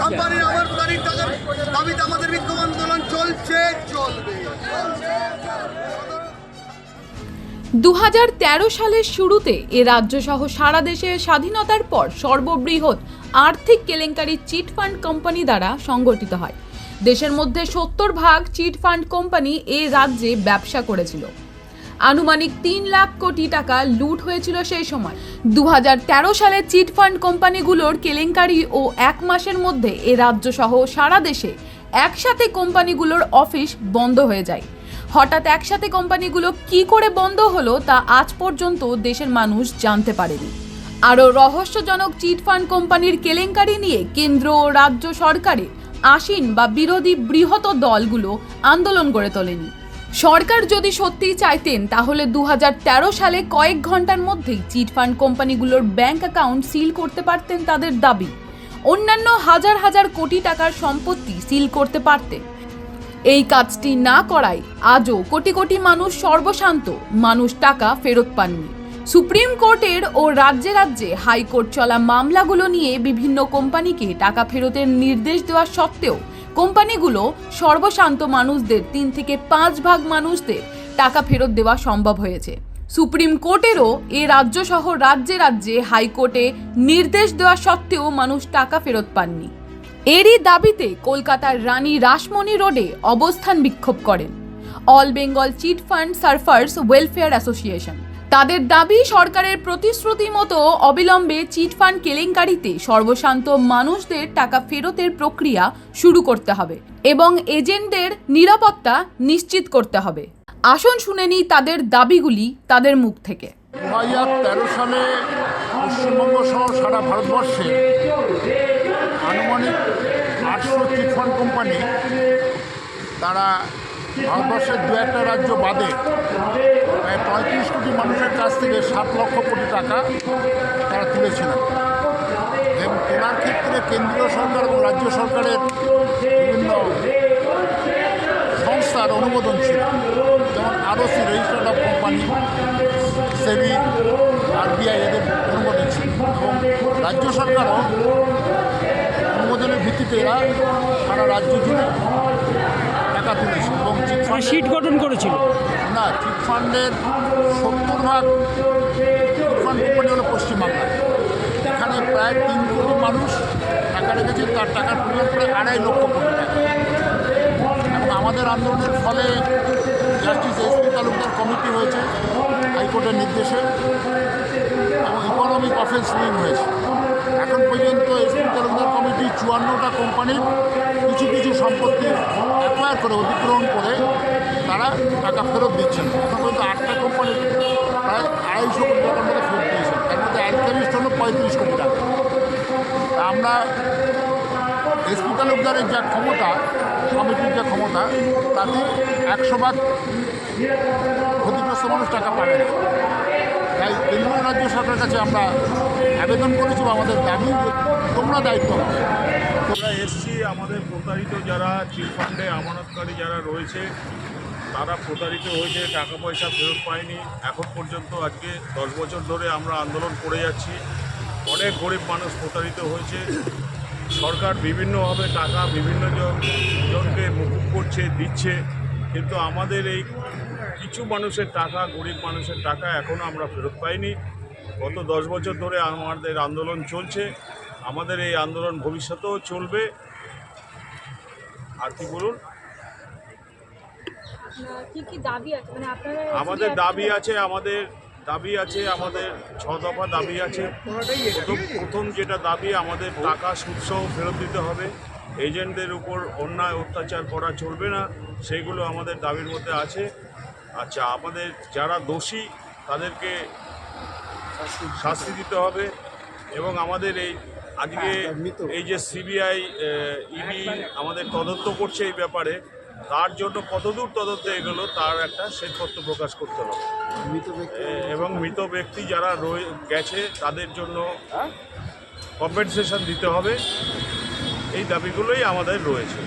কোম্পানির আবার টাকার দাবিতে আমাদের বিক্ষোভ আন্দোলন চলছে, চলবে। দু সালের শুরুতে এ রাজ্যসহ সারা দেশে স্বাধীনতার পর সর্ববৃহৎ আর্থিক কেলেঙ্কারি চিটফান্ড কোম্পানি দ্বারা সংগঠিত হয়। দেশের মধ্যে সত্তর ভাগ চিটফান্ড কোম্পানি এ রাজ্যে ব্যবসা করেছিল। আনুমানিক তিন লাখ কোটি টাকা লুট হয়েছিল সেই সময়। দু হাজার তেরো সালে চিটফান্ড কোম্পানিগুলোর কেলেঙ্কারি ও এক মাসের মধ্যে এ রাজ্য সহ সারা দেশে একসাথে কোম্পানিগুলোর অফিস বন্ধ হয়ে যায়। হঠাৎ একসাথে কোম্পানিগুলো কি করে বন্ধ হলো তা আজ পর্যন্ত দেশের মানুষ জানতে পারেনি। আরও রহস্যজনক চিটফান্ড কোম্পানির কেলেঙ্কারি নিয়ে কেন্দ্র ও রাজ্য সরকারে আসীন বা বিরোধী বৃহৎ দলগুলো আন্দোলন গড়ে তোলেনি। সরকার যদি সত্যিই চাইতেন, তাহলে দু হাজার তেরো সালে কয়েক ঘণ্টার মধ্যেই চিটফান্ড কোম্পানিগুলোর ব্যাংক অ্যাকাউন্ট সিল করতে পারতেন তাদের দাবি। অন্যান্য হাজার হাজার কোটি টাকার সম্পত্তি সিল করতে পারতেন। এই কাজটি না করায় আজও কোটি কোটি মানুষ সর্বশান্ত, মানুষ টাকা ফেরত পাননি। সুপ্রিম কোর্টের ও রাজ্যে রাজ্যে হাইকোর্ট চলা মামলাগুলো নিয়ে বিভিন্ন কোম্পানিকে টাকা ফেরতের নির্দেশ দেওয়া সত্ত্বেও কোম্পানিগুলো সর্বশান্ত মানুষদের তিন থেকে পাঁচ ভাগ মানুষদের টাকা ফেরত দেওয়া সম্ভব হয়েছে। সুপ্রিম কোর্টেরও এ রাজ্য সহ রাজ্যে রাজ্যে হাইকোর্টে নির্দেশ দেওয়া সত্ত্বেও মানুষ টাকা ফেরত পাননি। এরই দাবিতে কলকাতার রানী রাসমণি রোডে অবস্থান বিক্ষোভ করেন। All Bengal chit fund sufferers welfare association. তাদের দাবি, সরকারের প্রতিশ্রুতি মতো অবিলম্বে চিটফান্ড কেলেঙ্কারিতে সর্বশান্ত মানুষদের টাকা ফেরতের প্রক্রিয়া শুরু করতে হবে এবং এজেন্টদের নিরাপত্তা নিশ্চিত করতে হবে। আসন শুনে নিই তাদের দাবিগুলি তাদের মুখ থেকে। তেরো সালে পশ্চিমবঙ্গ সহ সারা ভারতবর্ষে আনুমানিক আটশো চিটফান্ড কোম্পানি, তারা ভারতবর্ষের দু একটা রাজ্য বাদে প্রায় পঁয়ত্রিশ কোটি মানুষের কাছ থেকে সাত লক্ষ কোটি টাকা তারা তুলেছিলেন। এবং তোলার ক্ষেত্রে কেন্দ্রীয় সরকার এবং রাজ্য সরকারের বিভিন্ন সংস্থার অনুমোদন ছিল। যেমন ROC, registered of company, SEBI, RBI এদের অনুমোদন ছিল। এবং রাজ্য সরকারও অনুমোদনের ভিত্তিতে এরা সারা রাজ্য জুড়ে টাকা তুলেছে এবং চিট সিট গঠন করেছিল। না চিট ফান্ডের সত্তর ভাগ চিট ফান্ড কোম্পানি হলো পশ্চিমবাংলা এখানে প্রায় তিন কোটি মানুষ টাকা রেখেছে তার টাকার পরিমাণ প্রায় আড়াই লক্ষ কোটি টাকা। এবং আমাদের আন্দোলনের ফলে justice S P Talukdar committee হয়েছে হাইকোর্টের নির্দেশে এবং ইকোনমিক অফেন্স উইং হয়েছে। এখন পর্যন্ত এস পি তালুকদার কমিটি চুয়ান্নটা কোম্পানির কিছু কিছু সম্পত্তি করে অধিগ্রহণ করে তারা টাকা ফেরত দিচ্ছেন। পর্যন্ত আটটা কোম্পানি প্রায় আড়াইশো কোটি টাকার মতো ফেরত দিয়েছেন তার মধ্যে অ্যালকারিস্ট হলো পঁয়ত্রিশ কোটি টাকা। আমরা এসপি তালুকদারের যা ক্ষমতা কমিটির যা ক্ষমতা, তাতে একশো ভাগ ক্ষতিগ্রস্ত মানুষ টাকা পাবে তাই কেন্দ্র রাজ্য সরকারের কাছে আমরা আবেদন করেছি বা আমাদের দাবি তোমরা দায়িত্ব আমরা এসছি আমাদের প্রতারিত যারা চিট ফান্ডে আমানতকারী যারা রয়েছে, তারা প্রতারিত হয়েছে, টাকা পয়সা ফেরত পায়নি। এখন পর্যন্ত আজকে দশ বছর ধরে আমরা আন্দোলন করে যাচ্ছি। অনেক গরিব মানুষ প্রতারিত হয়েছে। সরকার বিভিন্নভাবে টাকা বিভিন্ন জন- জনকে মুকুব করছে, দিচ্ছে। কিন্তু আমাদের এই কিছু মানুষের টাকা, গরিব মানুষের টাকা এখনও আমরা ফেরত পাইনি। গত দশ বছর ধরে আমাদের আন্দোলন চলছে। আমাদের এই আন্দোলন ভবিষ্যতেও চলবে। আর কি বলুন? মানে আমাদের দাবি আছে আমাদের দাবি আছে আমাদের ছ দফা দাবি আছে। প্রথম প্রথম যেটা দাবি আমাদের টাকা সুদসহ ফেরত দিতে হবে। এজেন্টদের উপর অন্যায় অত্যাচার করা চলবে না। সেইগুলো আমাদের দাবির মধ্যে আছে। আচ্ছা আমাদের যারা দোষী তাদেরকে শাস্তি দিতে হবে। এবং আমাদের এই আজকে এই যে সিবিআই ইডি আমাদের তদন্ত করছে এই ব্যাপারে তার জন্য কতদূর তদন্ত এগোলো তার একটা শ্বেতপত্র প্রকাশ করতে হবে। এবং মৃত ব্যক্তি যারা রয়ে গেছে তাদের জন্য কম্পেনসেশন দিতে হবে। এই দাবিগুলোই আমাদের রয়েছে।